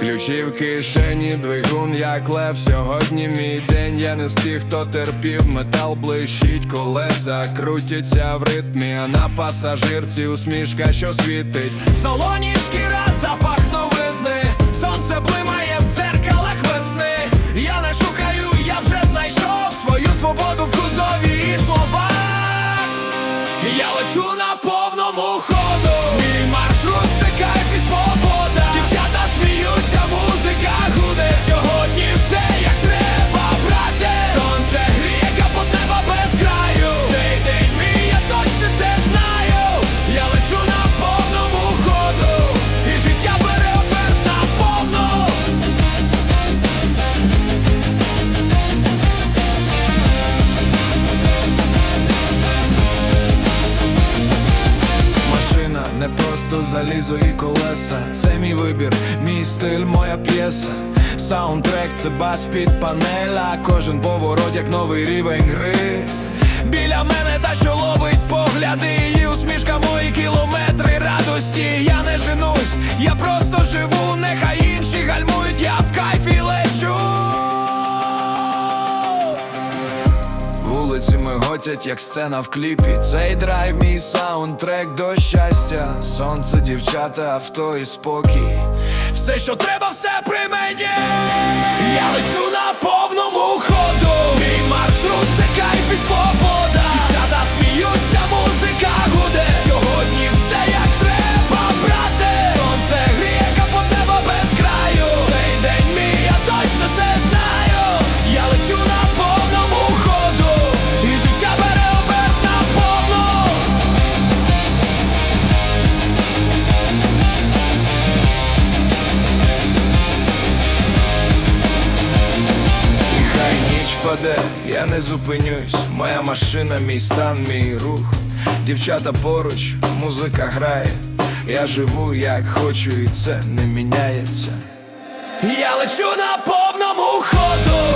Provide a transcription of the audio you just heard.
Ключі в кишені, двигун, як лев. Сьогодні мій день, я не з тих, хто терпів. Метал блищить, колеса крутяться в ритмі, а на пасажирці усмішка, що світить. В салоні шкіра, запах новизни, сонце блимає в дзеркалах весни. Я не шукаю, я вже знайшов свою свободу в кузові і слова. Я лечу на повному залізо і колеса. Це мій вибір, мій стиль, моя п'єса. Саундтрек це бас під панеля, кожен поворот як новий рівень гри. Біля мене та що ловить погляди, її усмішка мої кілометри радості. Я не женусь, я просто живу, нехай Вулиці миготять, як сцена в кліпі. Цей драйв, мій саундтрек до щастя. Сонце, дівчата, авто і спокій. Все, що треба, все при мені. Я лечу на повному ходу. Мій маршрут це впаде, я не зупинюсь. Моя машина, мій стан, мій рух. Дівчата поруч, музика грає. Я живу як хочу, і це не міняється. Я лечу на повному ходу.